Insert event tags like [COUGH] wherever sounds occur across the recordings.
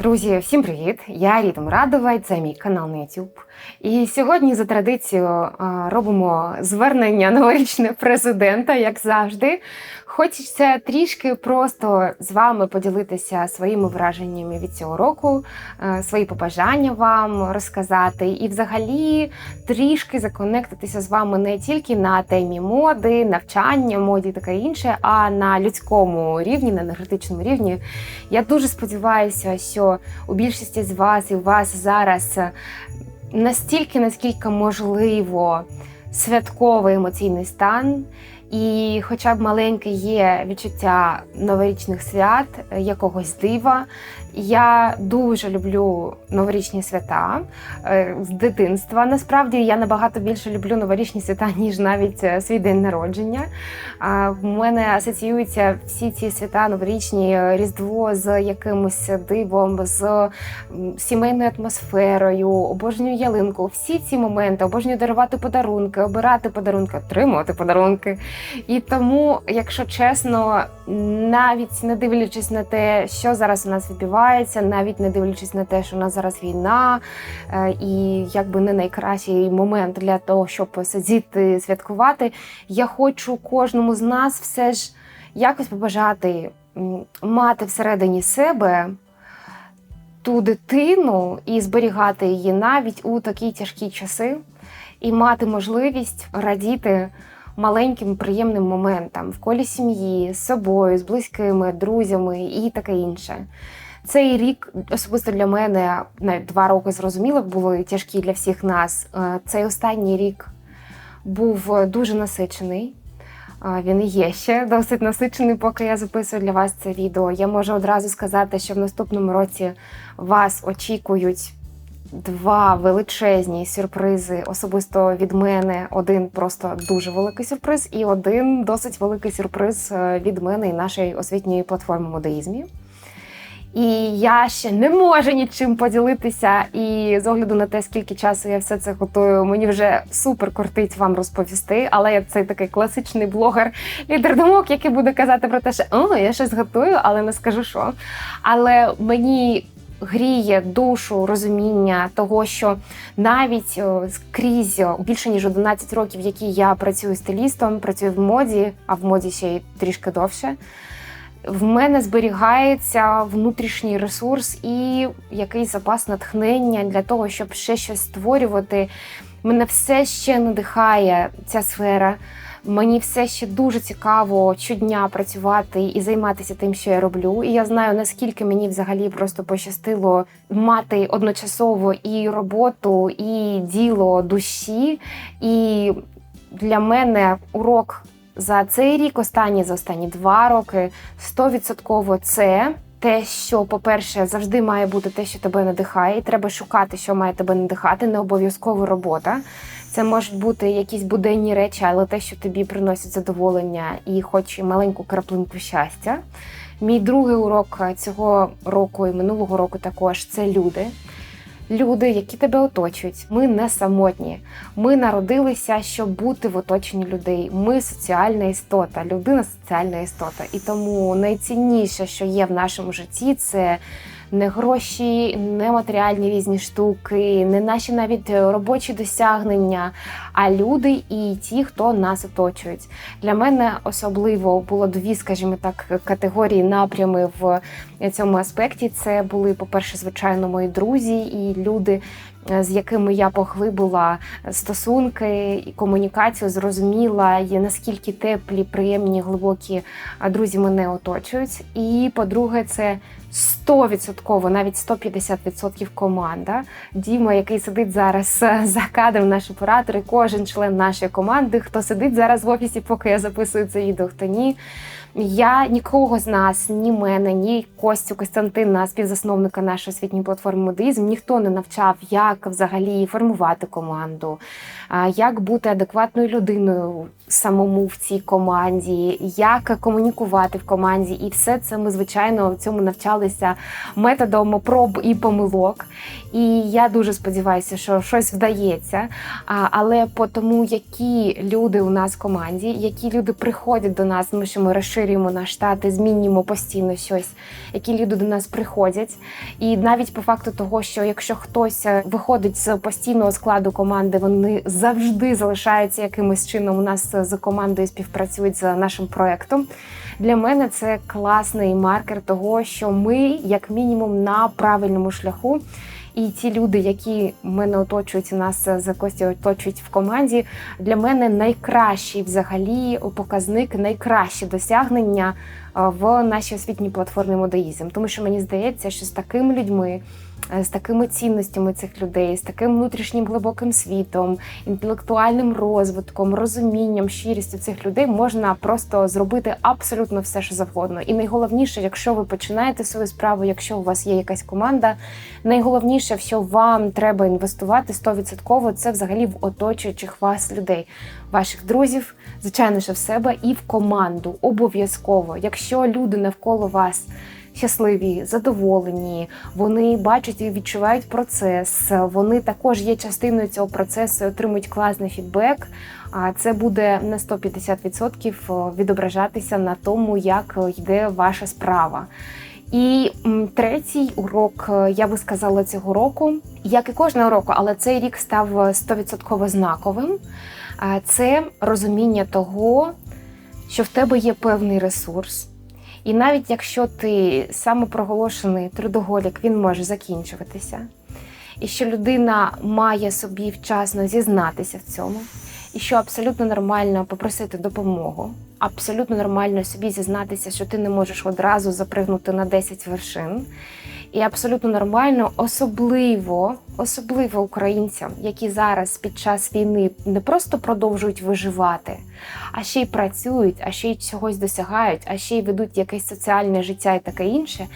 Друзі, всім привіт! Я Ріта Мрадова, і це мій канал на YouTube. І сьогодні за традицією робимо звернення новорічне президента, як завжди. Хочеться трішки просто з вами поділитися своїми враженнями від цього року, свої побажання вам розказати, і взагалі трішки законектитися з вами не тільки на темі моди, навчання, моді і таке інше, а на людському рівні, на енергетичному рівні. Я дуже сподіваюся, що у більшості з вас і у вас зараз е, настільки, наскільки можливо, святковий емоційний стан. І, хоча б маленьке є відчуття новорічних свят, е, якогось дива. Я дуже люблю новорічні свята е, з дитинства. Насправді я набагато більше люблю новорічні свята, [LAUGHS] ніж навіть е, свій день народження. В мене асоціюються всі ці свята новорічні, е, різдво з якимось дивом, з сімейною атмосферою, обожнюю ялинку. Всі ці моменти обожнюю дарувати подарунки, обирати подарунки, отримувати подарунки. І тому, якщо чесно, навіть не дивлячись на те, що зараз у нас відбувається, навіть не дивлячись на те, що у нас зараз війна, е, і якби не найкращий момент для того, щоб сидіти святкувати, я хочу кожному з нас все ж якось побажати мати всередині себе. Ту дитину і зберігати її навіть у такі тяжкі часи, і мати можливість радіти маленьким приємним моментам в колі сім'ї, з собою, з близькими, друзями і таке інше. Цей рік особисто для мене навіть два роки зрозуміло були тяжкі для всіх нас. Е, Цей останній рік був дуже насичений. Він і є ще досить насичений, поки я записую для вас це відео. Я можу одразу сказати, що в наступному році вас очікують два величезні сюрпризи особисто від мене. Один просто дуже великий сюрприз, і один досить великий сюрприз е, від мене і нашої освітньої платформи модеїзмі. І я ще не можу нічим поділитися. І з огляду на те, скільки часу я все це готую, мені вже супер кортить вам розповісти. Але я цей такий класичний блогер, лідер думок, який буде казати про те, що о, я щось готую, але не скажу що. Але мені. Гріє душу розуміння того, що навіть о, скрізь більше ніж 11 років, які я працюю стилістом, працюю в моді, а в моді ще й трішки довше в мене зберігається внутрішній ресурс і якийсь запас натхнення для того, щоб ще щось створювати. Мене все ще надихає ця сфера. Мені все ще дуже цікаво щодня працювати і займатися тим, що я роблю. І я знаю, наскільки мені взагалі просто пощастило мати одночасово і роботу, і діло душі. І для мене урок за цей рік, останні за останні два роки, 100% це. Те, що, по-перше, завжди має бути те, що тебе надихає, і треба шукати, що має тебе надихати, не обов'язково робота. Це можуть бути якісь буденні речі, але те, що тобі приносить задоволення і хоч і маленьку краплинку щастя. Мій другий урок цього року і минулого року також це люди люди, які тебе оточують. Ми не самотні. Ми народилися, щоб бути в оточенні людей. Ми соціальна істота, людина соціальна істота. І тому найцінніше, що є в нашому житті, це. Не гроші, не матеріальні різні штуки, не наші навіть робочі досягнення, а люди і ті, хто нас оточують. Для мене особливо було дві, скажімо так, категорії напрями в цьому аспекті. Це були, по-перше, звичайно, мої друзі і люди, з якими я поглибила стосунки і комунікацію, зрозуміла, є наскільки теплі, приємні, глибокі друзі мене оточують. І по-друге, це 100%, навіть 150% команда. Діма, який сидить зараз за кадром, наш оператор, і кожен член нашої команди, хто сидить зараз в офісі, поки я записую це відео, хто ні. Я нікого з нас, ні мене, ні Костю Костянтина, співзасновника нашої освітньої платформи Модизм, ніхто не навчав, як взагалі формувати команду, як бути адекватною людиною самому в цій команді, як комунікувати в команді, і все це ми звичайно в цьому навчалися методом проб і помилок. І я дуже сподіваюся, що щось вдається. Але по тому, які люди у нас в команді, які люди приходять до нас, тому що ми розширюємо наш штат і змінюємо постійно щось, які люди до нас приходять. І навіть по факту того, що якщо хтось е, виходить з постійного складу команди, вони завжди залишаються якимось чином у нас з командою співпрацюють з нашим проектом. Для мене це класний маркер того, що ми, як мінімум, на правильному шляху. І ті люди, які мене оточують, нас за Костю оточують в команді, для мене найкращий взагалі показник, найкраще досягнення е, в нашій освітній платформі Модоїзм. Тому що мені здається, що з такими людьми, е, з такими цінностями цих людей, з таким внутрішнім глибоким світом, інтелектуальним розвитком, розумінням, щирістю цих людей можна просто зробити абсолютно все, що завгодно. І найголовніше, якщо ви починаєте свою справу, якщо у вас є якась команда, найголовніше, що вам треба інвестувати 100%, це взагалі в оточуючих вас людей, ваших друзів, звичайно, що в себе і в команду. Обов'язково, якщо люди навколо вас. Щасливі, задоволені, вони бачать і відчувають процес. Вони також є частиною цього процесу, і отримують класний фідбек. А це буде на 150% відображатися на тому, як йде ваша справа. І третій урок, е, я би сказала, цього року, як і кожного року, але цей рік став 100% знаковим. Це розуміння того, що в тебе є певний ресурс. І навіть якщо ти самопроголошений трудоголік, він може закінчуватися. І що людина має собі вчасно зізнатися в цьому, і що абсолютно нормально попросити допомогу, абсолютно нормально собі зізнатися, що ти не можеш одразу запригнути на 10 вершин. І абсолютно нормально, особливо, особливо українцям, які зараз під час війни не просто продовжують виживати, а ще й працюють, а ще й чогось досягають, а ще й ведуть якесь соціальне життя і таке інше.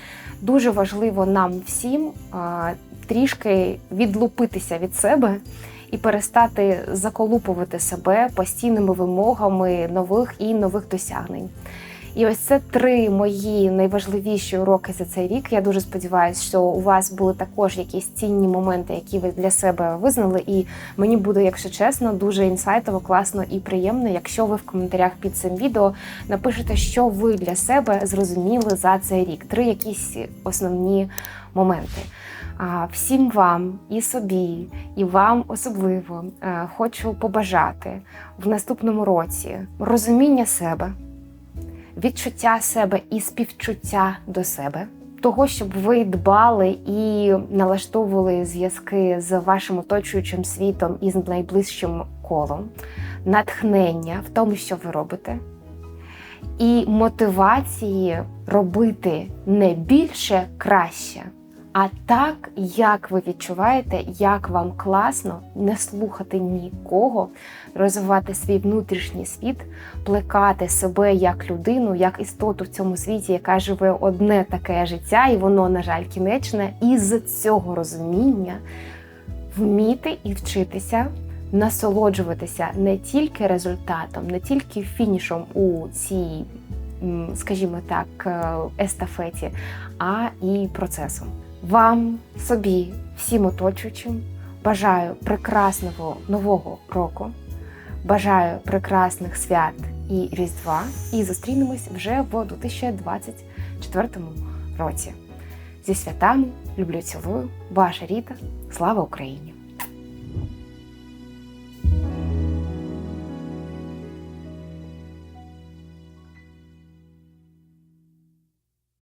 Дуже важливо нам всім а, трішки відлупитися від себе і перестати заколупувати себе постійними вимогами нових і нових досягнень. І ось це три мої найважливіші уроки за цей рік. Я дуже сподіваюся, що у вас були також якісь цінні моменти, які ви для себе визнали. І мені буде, якщо чесно, дуже інсайтово, класно і приємно, якщо ви в коментарях під цим відео напишете, що ви для себе зрозуміли за цей рік. Три якісь основні моменти. А всім вам і собі, і вам особливо е, хочу побажати в наступному році розуміння себе відчуття себе і співчуття до себе, того, щоб ви дбали і налаштовували зв'язки з вашим оточуючим світом і з найближчим колом, натхнення в тому, що ви робите. І мотивації робити не більше краще, а так, як ви відчуваєте, як вам класно не слухати нікого, розвивати свій внутрішній світ, плекати себе як людину, як істоту в цьому світі, яка живе одне таке життя, і воно, на жаль, кінечне. І з цього розуміння вміти і вчитися. Насолоджуватися не тільки результатом, не тільки фінішом у цій, скажімо так, е, естафеті, а і процесом. Вам, собі, всім оточуючим бажаю прекрасного нового року, бажаю прекрасних свят і Різдва. І зустрінемось вже в 2024 році. Зі святами люблю, цілую, ваша Ріта. Слава Україні!